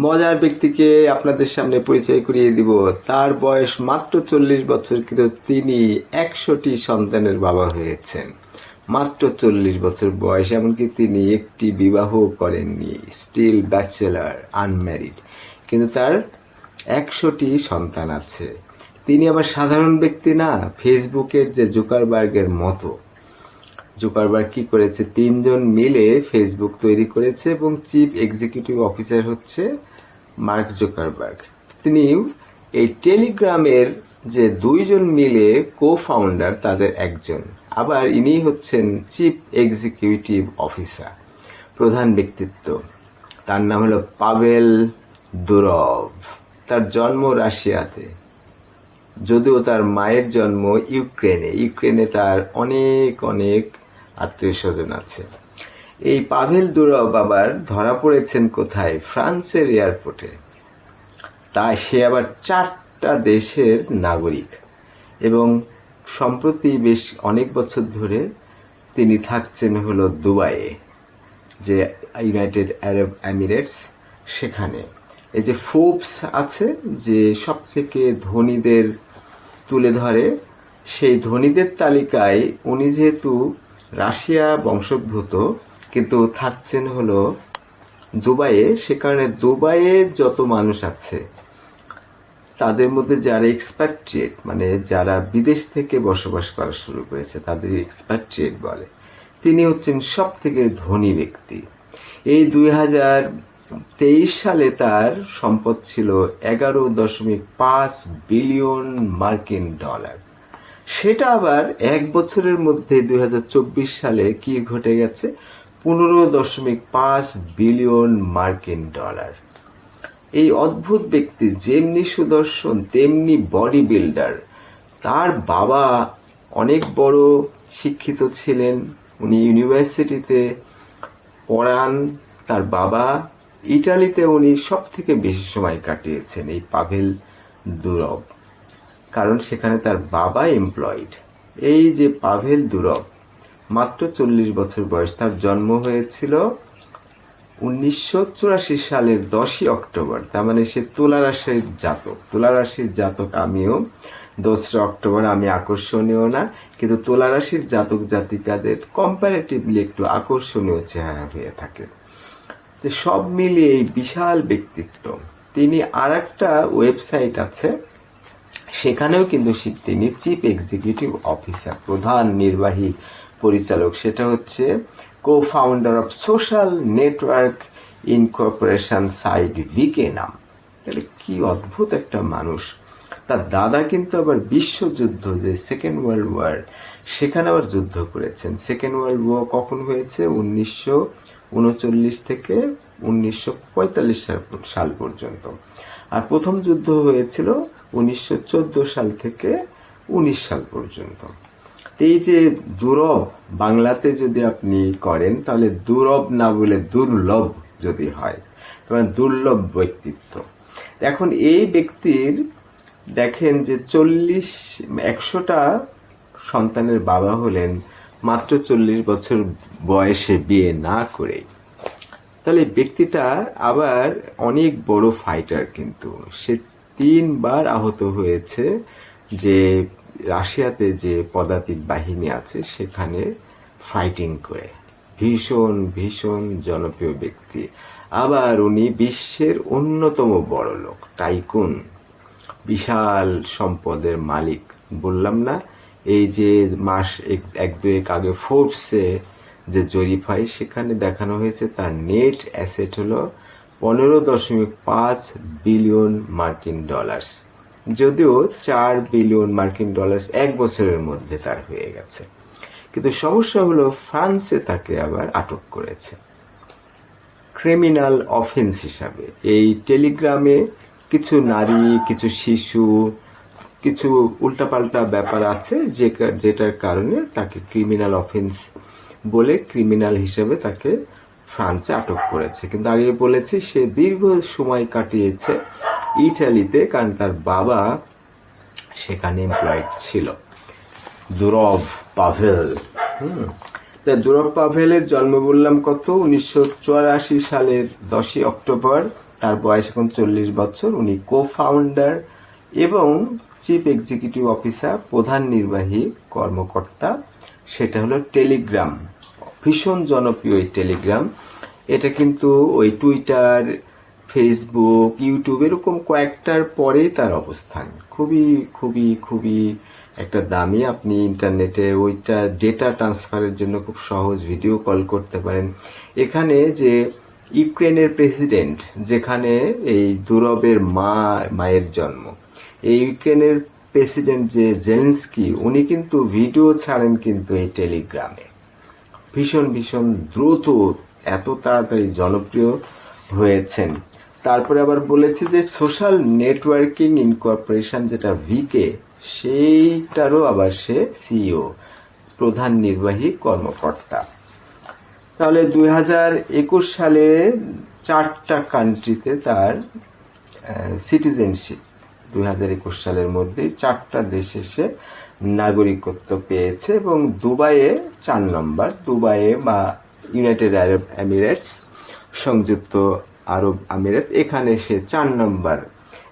মজার ব্যক্তিকে আপনাদের সামনে পরিচয় করিয়ে দিব। তার বয়স মাত্র চল্লিশ বছর, কিন্তু তিনি একশোটি সন্তানের বাবা হয়েছেন। মাত্র চল্লিশ বছর বয়স, এমনকি তিনি একটি বিবাহ করেননি। স্টিল ব্যাচেলার আনম্যারিড কিন্তু তার একশোটি সন্তান আছে। তিনি আবার সাধারণ ব্যক্তি না, ফেসবুকের যে জুকারবার্গের মতো। জুকারবার্গ কি করেছে? তিনজন মিলে ফেসবুক তৈরি করেছে এবং চিফ এক্সিকিউটিভ অফিসার হচ্ছে মার্ক জুকারবার্গ তিনি এই টেলিগ্রামের যে দুইজন মিলে কো ফাউন্ডার তাদের একজন। আবার ইনি হচ্ছেন চিফ এক্সিকিউটিভ অফিসার প্রধান ব্যক্তিত্ব। তার নাম হলো পাবেল দুরভ তার জন্ম রাশিয়াতে, যদিও তার মায়ের জন্ম ইউক্রেনে। ইউক্রেনে তার অনেক অনেক আত্মীয় স্বজন আছে। এই পাভেল দুরব আবার ধরা পড়েছেন কোথায়? ফ্রান্সের এয়ারপোর্টে। তাই সে আবার চারটা দেশের নাগরিক এবং সম্প্রতি বেশ অনেক বছর ধরে তিনি থাকছেন হলো দুবাইয়ে, যে ইউনাইটেড আরব এমিরেটস সেখানে। এই যে ফোর্বস আছে যে সব থেকে ধনীদের তুলে ধরে, সেই ধনীদের তালিকায় উনি যেহেতু রাশিয়া বংশোদ্ভূত, কিন্তু থাকছেন হলো দুবাইয়ে। সে কারণে দুবাইয়ে যত মানুষ আছে, তাদের মধ্যে যারা এক্সপ্যাট্রিয়েট মানে যারা বিদেশ থেকে বসবাস করা শুরু করেছে, তাদের এক্সপ্যাট্রিয়েট বলে। তিনি হচ্ছেন সব থেকে ধনী ব্যক্তি। এই দুই হাজার তেইশ সালে তার সম্পদ ছিল এগারো দশমিক পাঁচ বিলিয়ন মার্কিন ডলার। সেটা আবার এক বছরের মধ্যে দু হাজার চব্বিশ সালে কি ঘটে গেছে? পনেরো দশমিক পাঁচ বিলিয়ন মার্কিন ডলার। এই অদ্ভুত ব্যক্তি যেমনি সুদর্শন, তেমনি বডি বিল্ডার। তার বাবা অনেক বড় শিক্ষিত ছিলেন। উনি ইউনিভার্সিটিতে পড়ান। তার বাবা ইটালিতে উনি সব থেকে বেশি সময় কাটিয়েছেন, এই পাভেল দুরব। কারণ সেখানে তার বাবা এমপ্লয়েড এই যে পাভেল দুরব, মাত্র চল্লিশ বছর বয়স, তার জন্ম হয়েছিল উনিশশো চুরাশি সালের দশই অক্টোবর, তার মানে সে তুলা রাশির জাতক। তুলা রাশির জাতক আমিও, দোসরা অক্টোবর আমি আকর্ষণীয় না, কিন্তু তুলা রাশির জাতক জাতিকাদের কম্পারেটিভলি একটু আকর্ষণীয় চেহারা হয়ে থাকে। সব মিলিয়ে এই বিশাল ব্যক্তিত্ব, তিনি আর একটা ওয়েবসাইট আছে সেখানেও কিন্তু তিনি চিফ এক্সিকিউটিভ অফিসার, প্রধান নির্বাহী পরিচালক। সেটা হচ্ছে co founder of social network incorporation site VK নাম। তাহলে কি অদ্ভুত একটা মানুষ। তার দাদা কিন্তু আবার বিশ্বযুদ্ধ, যে সেকেন্ড ওয়ার্ল্ড ওয়ার সেখানে আবার যুদ্ধ করেছেন। সেকেন্ড ওয়ার্ল্ড ওয়ার কখন হয়েছে? উনিশশো উনচল্লিশ থেকে উনিশশো পঁয়তাল্লিশ সাল পর্যন্ত। আর প্রথম যুদ্ধ হয়েছিল উনিশশো চোদ্দ সাল থেকে উনিশ সাল পর্যন্ত। এই যে দুরব বাংলাতে যদি আপনি করেন, তাহলে দুরব না বলে দুর্লভ যদি হয় তোমার দুর্লভ ব্যক্তিত্ব। এখন এই ব্যক্তির দেখেন যে চল্লিশ, একশোটা সন্তানের বাবা হলেন, মাত্র চল্লিশ বছর বয়সে বিয়ে না করে তাহলে ব্যক্তিটা আবার অনেক বড় ফাইটার কিন্তু। সে তিনবার আহত হয়েছে যে রাশিয়াতে যে পদাতিক বাহিনী আছে সেখানে ফাইটিং করে। ভীষণ ভীষণ জনপ্রিয় ব্যক্তি। আবার উনি বিশ্বের অন্যতম বড় লোক টাইকুন বিশাল সম্পদের মালিক, বললাম না? এই যে মাস এক- দুয়েক আগে ফোর্বসে যে জরিপ হয় সেখানে দেখানো হয়েছে তার নেট অ্যাসেট হলো পনেরো দশমিক পাঁচ বিলিয়ন মার্কিন ডলার্স যদিও চার বিলিয়ন মার্কিন ডলার্স এক বছরের মধ্যে তার হয়ে গেছে। কিন্তু সমস্যা হলো ফ্রান্সে তাকে আবার আটক করেছে। ক্রিমিনাল অফেন্স হিসাবে এই টেলিগ্রামে কিছু নারী, কিছু শিশু, কিছু উল্টাপাল্টা ব্যাপার আছে যে যেটার কারণে তাকে ক্রিমিনাল অফেন্স বলে ক্রিমিনাল হিসেবে তাকে ফ্রান্সে আটক করেছে। কিন্তু আগে বলেছি, সে দীর্ঘ সময় কাটিয়েছে ইটালিতে, কারণ তার বাবা সেখানে এমপ্লয়েড ছিল। দুরব পাভেল, হুম? তা দুরব পাভেলের জন্ম বললাম কত? উনিশশো চুরাশি সালের দশই অক্টোবর। তার বয়স এখন চল্লিশ বছর। উনি কো ফাউন্ডার এবং চিফ এক্সিকিউটিভ অফিসার প্রধান নির্বাহী কর্মকর্তা। সেটা হলো টেলিগ্রাম। ভীষণ জনপ্রিয় এই টেলিগ্রাম এটা কিন্তু ওই টুইটার ফেসবুক ইউটিউব এরকম কয়েকটার পরেই তার অবস্থান। খুবই খুবই খুবই একটা দামি। আপনি ইন্টারনেটে ওইটা ডেটা ট্রান্সফারের জন্য খুব সহজ ভিডিও কল করতে পারেন। এখানে যে ইউক্রেনের প্রেসিডেন্ট যেখানে এই দুরবের মা, মায়ের জন্ম, এই ইউক্রেনের প্রেসিডেন্ট যে জেলেন্সকি উনি কিন্তু ভিডিও ছাড়েন কিন্তু এই টেলিগ্রামে ভীষণ ভীষণ দ্রুত এত তাড়াতাড়ি জনপ্রিয় হয়েছেন। তারপরে আবার বলেছে যে সোশ্যাল নেটওয়ার্কিং ইনকর্পোরেশন যেটা ভিকে, সেইটারও আবার সে সিইও, প্রধান নির্বাহী কর্মকর্তা। তাহলে দুই হাজার একুশ সালে চারটা কান্ট্রিতে তার সিটিজেনশিপ দুই হাজার একুশ সালের মধ্যে চারটা দেশে সে নাগরিকত্ব পেয়েছে এবং দুবাইয়ে চার নম্বর, দুবাইয়ে বা ইউনাইটেড আরব এমিরেটস, সংযুক্ত আরব আমিরাত, এখানে সে চার নম্বর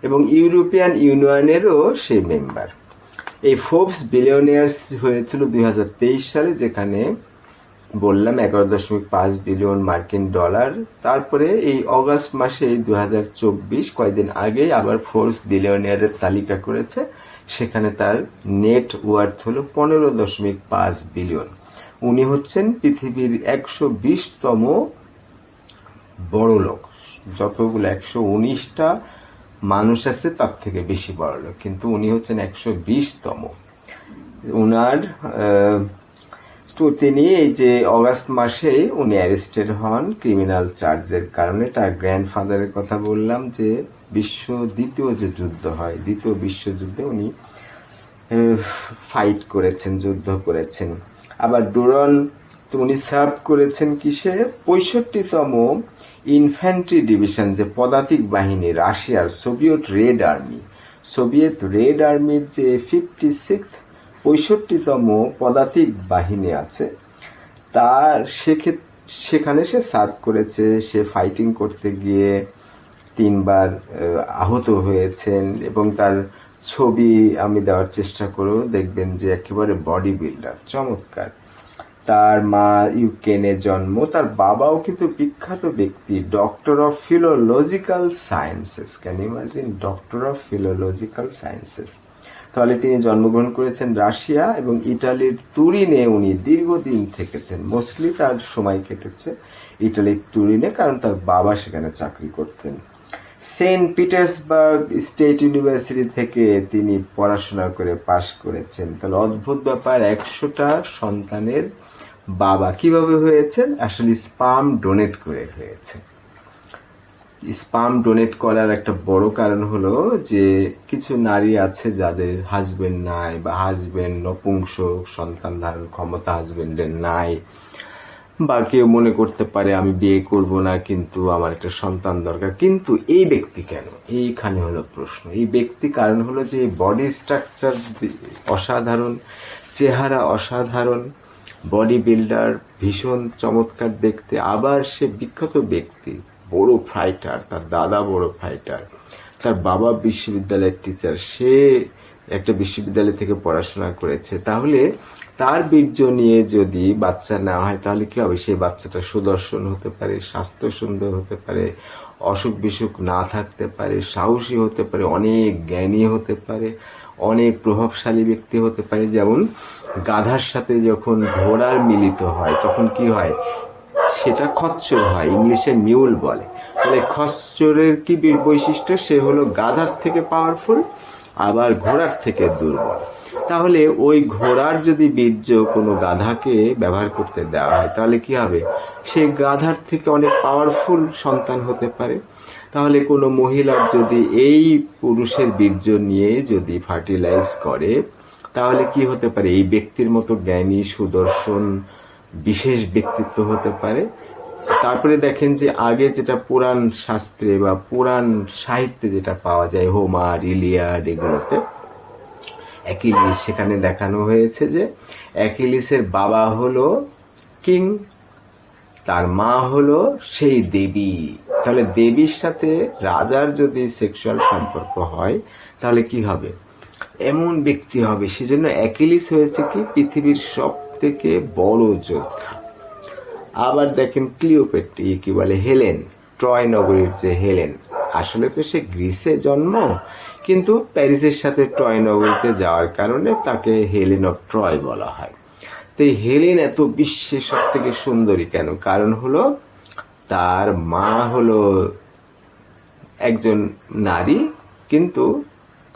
এবং ইউরোপিয়ান ইউনিয়নেরও সে মেম্বার। এই ফোর্বস বিলিয়নিয়ার্স হয়েছিল দুই হাজার তেইশ সালে, যেখানে বললাম এগারো দশমিক পাঁচ বিলিয়ন মার্কিন ডলার। তারপরে এই অগাস্ট মাসে দু হাজার চব্বিশ, কয়েকদিন আগেই আবার ফোর্স বিলিয়নিয়ারের তালিকা করেছে। সেখানে তার নেট ওয়ার্থ হল পনেরো দশমিক পাঁচ বিলিয়ন উনি হচ্ছেন পৃথিবীর একশো বিশতম বড় লোক। যতগুলো একশো উনিশটা মানুষ আছে তার থেকে বেশি বড় লোক। কিন্তু উনি হচ্ছেন একশো বিশতম। আহ, তো তিনি এই যে অগাস্ট মাসে উনি অ্যারেস্টেড হন ক্রিমিনাল চার্জের কারণে। তার গ্র্যান্ডফাদারের কথা বললাম যে বিশ্ব দ্বিতীয় যে যুদ্ধ হয়, দ্বিতীয় বিশ্বযুদ্ধে উনি ফাইট করেছেন, যুদ্ধ করেছেন। আবার ডুরন, তো উনি সার্ভ করেছেন কিসে? পঁয়ষট্টিতম ইনফ্যান্ট্রি ডিভিশন যে পদাতিক বাহিনী, রাশিয়ার Soviet red army Soviet red আর্মির যে ফিফটি সিক্স পঁয়ষট্টিতম পদাতিক বাহিনী আছে। তার সেখানে সে সার্ভ করেছে, সে ফাইটিং করতে গিয়ে তিনবার আহত হয়েছেন এবং তার ছবি আমি দেওয়ার চেষ্টা করব দেখবেন যে একেবারে বডি বিল্ডার, চমৎকার। তার মা ইউক্রেনে জন্ম, তার বাবাও কিন্তু বিখ্যাত ব্যক্তি, doctor of philological sciences. Can imagine doctor of philological sciences? তাহলে তিনি জন্মগ্রহণ করেছেন রাশিয়া এবং ইটালির তুরিনে উনি দীর্ঘদিন থেকেছেন। মোস্টলি তার সময় কেটেছে ইটালির তুরিনে, কারণ তার বাবা সেখানে চাকরি করতেন। সেন্ট পিটার্সবার্গ স্টেট ইউনিভার্সিটি থেকে তিনি পড়াশোনা করে পাশ করেছেন। তাহলে অদ্ভুত ব্যাপার, একশোটা সন্তানের বাবা কীভাবে হয়েছেন? আসলে স্পাম ডোনেট করে হয়েছে। স্পাম ডোনেট করার একটা বড় কারণ হলো যে কিছু নারী আছে যাদের হাজবেন্ড নাই বা হাজবেন্ড নপুংসক সন্তান ধারণ ক্ষমতা হাজবেন্ডের নাই বা কেউ মনে করতে পারে আমি বিয়ে করব না কিন্তু আমার একটা সন্তান দরকার। কিন্তু এই ব্যক্তি কেন? এইখানে হলো প্রশ্ন। এই ব্যক্তি কারণ হলো যে বডি স্ট্রাকচার অসাধারণ, চেহারা অসাধারণ বডি বিল্ডার ভীষণ চমৎকার দেখতে। আবার সে বিখ্যাত ব্যক্তি, বড় ফাইটার তার দাদা বড় ফাইটার তার বাবা বিশ্ববিদ্যালয়ের টিচার সে একটা বিশ্ববিদ্যালয় থেকে পড়াশোনা করেছে। তাহলে তার বীর্য নিয়ে যদি বাচ্চা না হয়, তাহলে কি হবে? সেই বাচ্চাটা সুদর্শন হতে পারে, স্বাস্থ্য সুন্দর হতে পারে অসুখ বিসুখ না থাকতে পারে, সাহসী হতে পারে, অনেক জ্ঞানী হতে পারে। অনেক প্রভাবশালী ব্যক্তি হতে পারে, যেমন গাধার সাথে যখন ঘোড়ার মিলিত হয়, তখন কি হয়? সেটা খচ্চর হয়, ইংলিশে মিউল বলে। তাহলে খচ্চরের কি বৈশিষ্ট্য? সে হলো গাধার থেকে পাওয়ারফুল আবার ঘোড়ার থেকে দুর্বল। তাহলে ওই ঘোড়ার যদি বীর্য কোনো গাধাকে ব্যবহার করতে দেওয়া হয়, তাহলে কি হবে? সে গাধার থেকে অনেক পাওয়ারফুল সন্তান হতে পারে। তাহলে কোনো মহিলার যদি এই পুরুষের বীর্য নিয়ে যদি ফার্টিলাইজ করে, তাহলে কি হতে পারে? এই ব্যক্তির মতো জ্ঞানী, সুদর্শন, বিশেষ ব্যক্তিত্ব হতে পারে। তারপরে দেখেন যে আগে যেটা পুরাণ শাস্ত্রে বা পুরাণ সাহিত্যে যেটা পাওয়া যায় হোমার ইলিয়াড এগুলোতে, অ্যাকিলিস, সেখানে দেখানো হয়েছে যে অ্যাকিলিসের বাবা হলো কিং তার মা হলো সেই দেবী। তাহলে দেবীর সাথে রাজার যদি সেক্সুয়াল সম্পর্ক হয়, তাহলে কি হবে? এমন ব্যক্তি হবে, সেজন্য অ্যাকিলিস হয়েছে কি? পৃথিবীর সব থেকে বড় যোদ্ধা। আবার দেখেন ক্লিওপেট্রি, কি বলে, হেলেন। ট্রয় নগরীর যে হেলেন, আসলে তো সে গ্রিসে জন্ম, কিন্তু প্যারিসের সাথে ট্রয় নগরীতে যাওয়ার কারণে তাকে হেলেন অফ ট্রয় বলা হয়। তো হেলেন এত বিশ্বের সব থেকে সুন্দরী কেন? কারণ হলো তার মা হলো একজন নারী, কিন্তু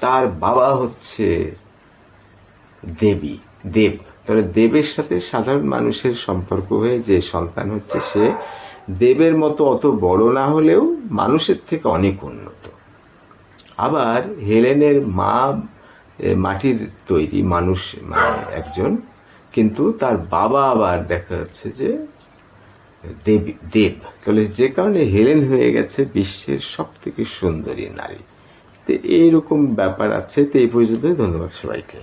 তার বাবা হচ্ছে দেবী, দেব। তাহলে দেবের সাথে সাধারণ মানুষের সম্পর্ক হয়ে যে সন্তান হচ্ছে সে দেবের মতো অত বড় না হলেও মানুষের থেকে অনেক উন্নত। আবার হেলেনের মা মাটির তৈরি মানুষ মানে একজন কিন্তু তার বাবা আবার দেখা যাচ্ছে যে দেব দেব, তাহলে যে কারণে হেলেন হয়ে গেছে বিশ্বের সব থেকে সুন্দরী নারী। তো এইরকম ব্যাপার আছে, তো এই পর্যন্তই। ধন্যবাদ সবাইকে।